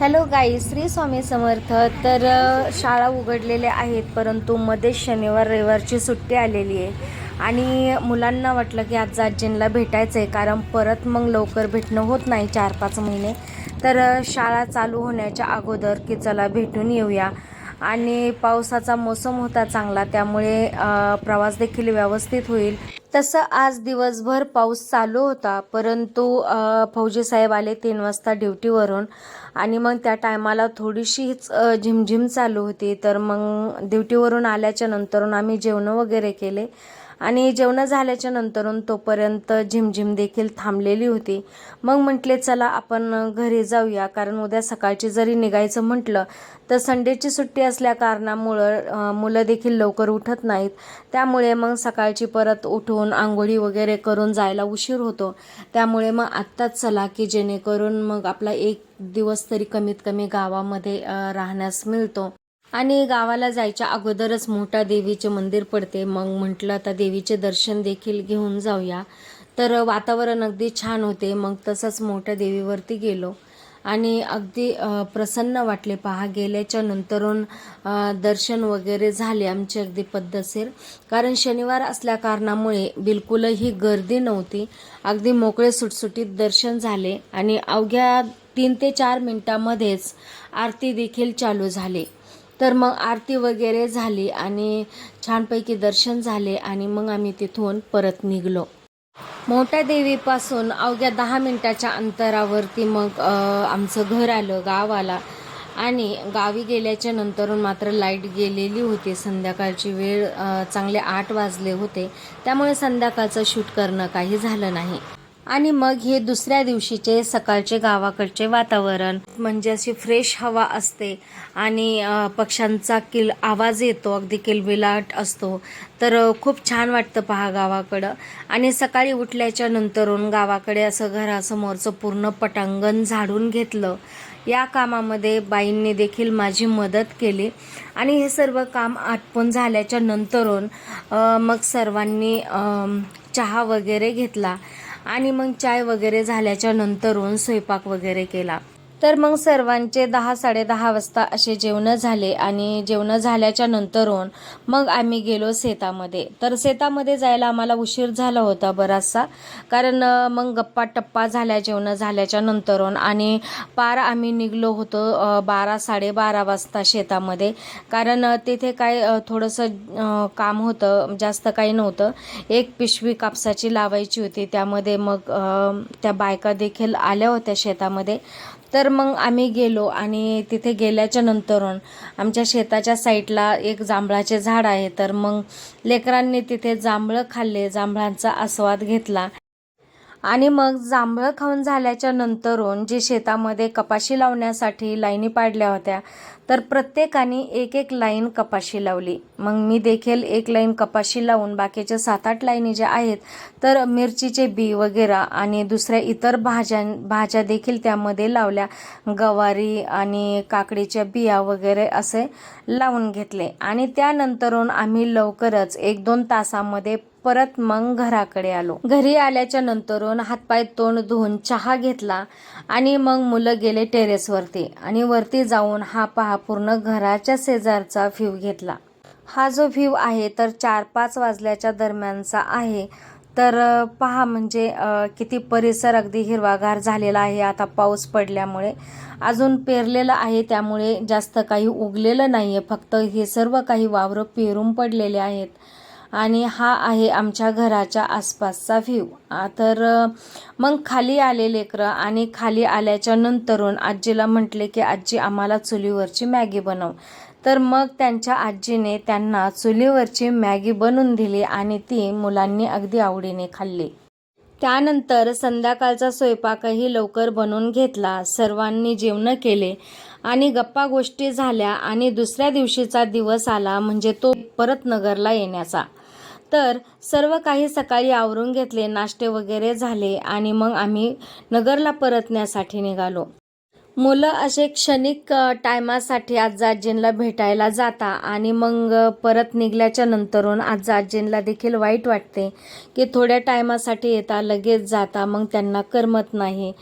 Hello गाई श्री स्वामी समर्थ. तर शाळा उघडलेल्या आहेत परंतु मध्ये शनिवार रविवारची सुट्टी आलेली आहे. आणि मुलांना वाटलं की आज आजींना भेटायचं आहे कारण परत मग लवकर भेटणं होत नाही चार पाच महिने. तर शाळा चालू होण्याच्या अगोदर की चला भेटून येऊया. आणि पावसाचा मोसम होता चांगला त्यामुळे प्रवास देखील व्यवस्थित होईल. तसं आज दिवसभर पाऊस चालू होता परंतु फौजी साहेब आले तीन वाजता ड्युटीवरून आणि मग त्या टायमाला थोडीशीच झिमझिम चालू होती. तर मग ड्युटीवरून आल्याच्या नंतरून आम्ही जेवणं वगैरे केले. आणि जेवणं झाल्याच्या नंतरून तोपर्यंत झिमझिम देखील थांबलेली होती. मग म्हटले चला आपण घरी जाऊया. कारण उद्या सकाळची जरी निघायचं म्हटलं तर संडेची सुट्टी असल्या कारणामुळं मुलं देखील लवकर उठत नाहीत. त्यामुळे मग सकाळची परत उठून आंघोळी वगैरे करून जायला उशीर होतो. त्यामुळे मग आत्ताच चला की जेणेकरून मग आपला एक दिवस तरी कमीत कमी गावामध्ये राहण्यास मिळतो. आणि गावाला जायच्या अगोदरच मोठा देवीचे मंदिर पडते. मग म्हटलं आता देवीचे दर्शन देखील घेऊन जाऊया. तर वातावरण अगदी छान होते. मग तसंच मोठ्या देवीवरती गेलो. आणि अगदी प्रसन्न वाटले. पहा गेल्याच्या नंतरून दर्शन वगैरे झाले आमचे अगदी पद्धतशीर. कारण शनिवार असल्या कारणामुळे बिलकुलही गर्दी नव्हती. अगदी मोकळे सुटसुटीत दर्शन झाले. आणि अवघ्या तीन ते चार मिनटामध्येच आरती देखील चालू झाली. तर मग आरती वगैरे झाली आणि छानपैकी दर्शन झाले आणि मग आम्ही तिथून परत निघलो. मोठ्या देवीपासून अवघ्या दहा मिनिटाच्या अंतरावरती मग आमचं घर आलं गाव आला. आणि गावी गेल्याच्या नंतरून मात्र लाइट गेलेली होती. संध्याकाळची वेळ चांगले आठ वाजले होते. त्यामुळे संध्याकाळचं शूट करणं काही झालं नाही. आणि मग हे दुसऱ्या दिवशीचे सकाळचे गावाकडचे वातावरण. म्हणजे अशी फ्रेश हवा असते आणि पक्ष्यांचा किल आवाज येतो अगदी किलबिलाट असतो. तर खूप छान वाटतं पहा गावाकडं. आणि सकाळी उठल्याच्या नंतरून गावाकडे असं घरासमोरचं पूर्ण पटांगण झाडून घेतलं. या कामामध्ये बाईंनी देखील माझी मदत केली. आणि हे सर्व काम आटपून झाल्याच्या नंतरून मग सर्वांनी चहा वगैरे घेतला. आणि मग चाय वगैरे झाल्याच्या नंतरून स्वयंपाक वगैरे केला. तर मग सर्वांचे दहा साडेदहा वाजता असे जेवणं झाले आणि जेवणं झाल्याच्या नंतरून मग आम्ही गेलो शेतामध्ये. तर शेतामध्ये जायला आम्हाला उशीर झाला होता बराचसा कारण मग गप्पा टप्पा झाल्या जेवणं झाल्याच्या नंतरून आणि पार आम्ही निघलो होतो बारा साडेबारा वाजता शेतामध्ये. कारण तिथे काय थोडंसं काम होतं जास्त काही नव्हतं. एक पिशवी कापसाची लावायची होती त्यामध्ये मग त्या बायका देखील आल्या होत्या शेतामध्ये. तर मग आम्ही गेलो आणि तिथे गेल्याच्या नंतरून आमच्या शेताच्या साईडला एक जांभळाचे झाड आहे. तर मग लेकरांनी तिथे जांभळं खाल्ले जांभळांचा आस्वाद घेतला. आणि मग जांभळं खाऊन झाल्याच्या नंतरून जे शेतामध्ये कपाशी लावण्यासाठी लाईनी पाडल्या होत्या तर प्रत्येकाने एक एक लाईन कपाशी लावली. मग मी देखील एक लाईन कपाशी लावून बाकीच्या सात आठ लाईनी ज्या आहेत तर मिरचीचे बी वगैरे आणि दुसऱ्या इतर भाज्या भाज्या देखील त्यामध्ये लावल्या. गवारी आणि काकडीच्या बिया वगैरे असे लावून घेतले. आणि त्यानंतरून आम्ही लवकरच एक दोन तासामध्ये परत मग घराकडे आलो. घरी आल्याच्या नंतरून हातपाय तोंड धुवून चहा घेतला आणि मग मुलं गेले टेरेसवरती आणि वरती जाऊन हा पहा पूर्ण घराच्या शेजारचा व्ह्यू घेतला. हा जो व्ह्यू आहे तर चार पाच वाजल्याच्या दरम्यानचा आहे. तर पहा म्हणजे किती परिसर अगदी हिरवागार झालेला आहे आता पाऊस पडल्यामुळे. अजून पेरलेलं आहे त्यामुळे जास्त काही उगलेलं नाही आहे फक्त हे सर्व काही वावरं पेरून पडलेले आहेत. आणि हा आहे आमच्या घराच्या आसपासचा व्ह्यू तर मग खाली आले लेकरं आणि खाली आल्याच्या नंतरून आजीला म्हटले की आजी आम्हाला चुलीवरची मॅगी बनव. तर मग त्यांच्या आजीने त्यांना चुलीवरची मॅगी बनवून दिली आणि ती मुलांनी अगदी आवडीने खाल्ली. त्यानंतर संध्याकाळचा स्वयंपाकही लवकर बनवून घेतला. सर्वांनी जेवणं केले. आणि गप्पा गोष्टी झाल्या आणि दुसऱ्या दिवशीचा दिवस आला म्हणजे तो परत नगरला येण्याचा. तर सर्व काही सकाळी आवरून घेतले नाश्ते वगैरे झाले आणि मग आम्ही नगरला परतण्यासाठी निघालो. मुलं असे क्षणिक टायमासाठी आज आजींला भेटायला जाता आणि मग परत निघल्याच्या नंतरून आज आजींला देखील वाईट वाटते की थोड्या टायमासाठी येता लगेच जाता मग त्यांना करमत नाही.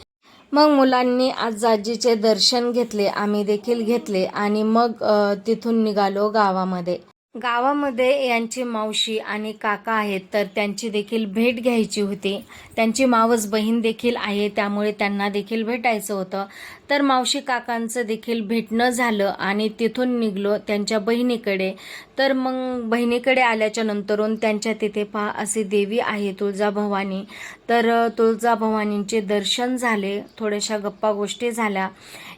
मग मुलांनी आज आजीचे दर्शन घेतले आम्ही देखील घेतले आणि मग तिथून निघालो गावामध्ये. गावामध्ये यांची मावशी आणि काका आहेत तर त्यांची देखील भेट घ्यायची होती. त्यांची मावस बहीण देखील आहे त्यामुळे त्यांना देखील भेटायचं होतं. तर मावशी काकांचं देखील भेटणं झालं आणि तिथून निघलो त्यांच्या बहिणीकडे. तर मग बहिणीकडे आल्याच्या नंतरून त्यांच्या तिथे पहा असे देवी आहे तुळजाभवानी तर तुळजाभवानींचे दर्शन झाले थोड्याशा गप्पा गोष्टी झाल्या.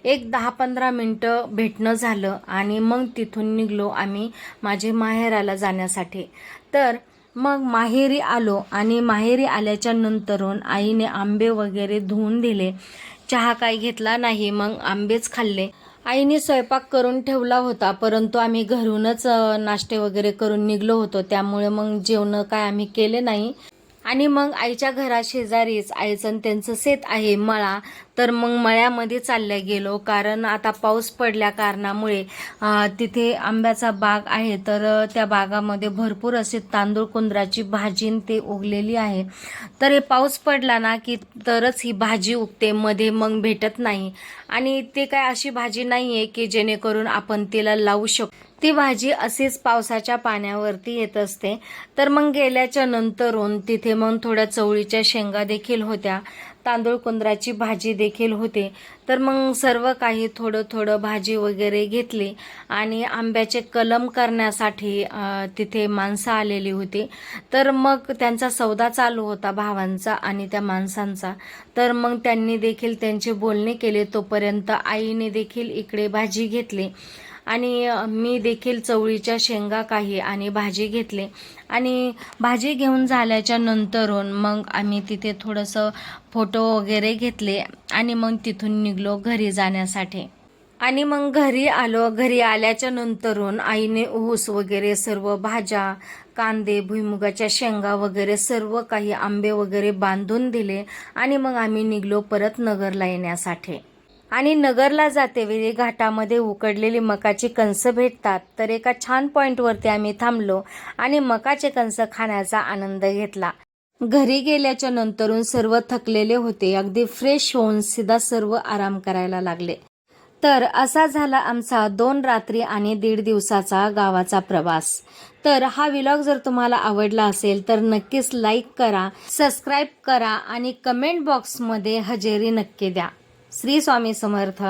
एक दहा पंधरा मिनटं भेटणं झालं आणि मग तिथून निघलो आम्ही. माझे माहेराला जाण्यासाठी. तर मग माहेरी आलो आणि माहेरी आल्याच्या नंतरून आईने आंबे वगैरे धुवून दिले. चहा काही घेतला नाही मग आंबेच खाल्ले. आईने स्वयंपाक करून ठेवला होता परंतु आम्ही घरूनच नाश्ते वगैरे करून निघलो होतो. त्यामुळे मग जेवण काय आम्ही केले नाही. आणि मग आईच्या घरा शेजारीच आईचं त्यांचं शेत आहे मळा. तर मग मळ्यामध्ये चालल्या गेलो. कारण आता पाऊस पडल्या कारणामुळे तिथे आंब्याचा बाग आहे. तर त्या बागामध्ये भरपूर असे तांदूळ कुंदराची भाजी ते उगलेली आहे. तर हे पाऊस पडला ना की तरच ही भाजी उगते. मध्ये मग भेटत नाही. आणि ते काय अशी भाजी नाही आहे की जेणेकरून आपण तिला लावू शकतो. ती भाजी अशीच पावसाच्या पाण्यावरती येत असते. तर मग गेल्याच्या नंतरून तिथे मग थोड्या चवळीच्या शेंगा देखील होत्या. तांदूळ कुंदराची भाजी देखील होते. तर मग सर्व काही थोडं थोडं भाजी वगैरे घेतली आणि आंब्याचे कलम करण्यासाठी तिथे माणसं आलेली होती. तर मग त्यांचा सौदा चालू होता भावांचा आणि त्या माणसांचा. तर मग त्यांनी देखील त्यांचे बोलणे केले. तोपर्यंत आईने देखील इकडे भाजी घेतली. आणि मी देखील चवळीच्या शेंगा काही आणि भाजी घेतली. आणि भाजी घेऊन झाल्याच्या नंतरून मग आम्ही तिथे थोडंसं फोटो वगैरे घेतले आणि मग तिथून निघलो घरी जाण्यासाठी. आणि मग घरी आलो. घरी आल्याच्या नंतरून आईने ऊस वगैरे सर्व भाज्या कांदे भुईमुगाच्या शेंगा वगैरे सर्व काही आंबे वगैरे बांधून दिले आणि मग आम्ही निघलो परत नगरला येण्यासाठी. आणि नगरला जाते. वेळी घाटामध्ये उकडलेली मकाची कंस भेटतात. तर एका छान पॉईंटवरती आम्ही थांबलो आणि मकाचे कंस खाण्याचा आनंद घेतला. घरी गेल्याच्या नंतरून सर्व थकलेले होते. अगदी फ्रेश होऊन सीधा सर्व आराम करायला लागले. तर असा झाला आमचा दोन रात्री आणि दीड दिवसाचा गावाचा प्रवास. तर हा विलॉग जर तुम्हाला आवडला असेल तर नक्कीच लाईक करा सबस्क्राईब करा आणि कमेंट बॉक्समध्ये हजेरी नक्की द्या. श्री स्वामी समर्थ.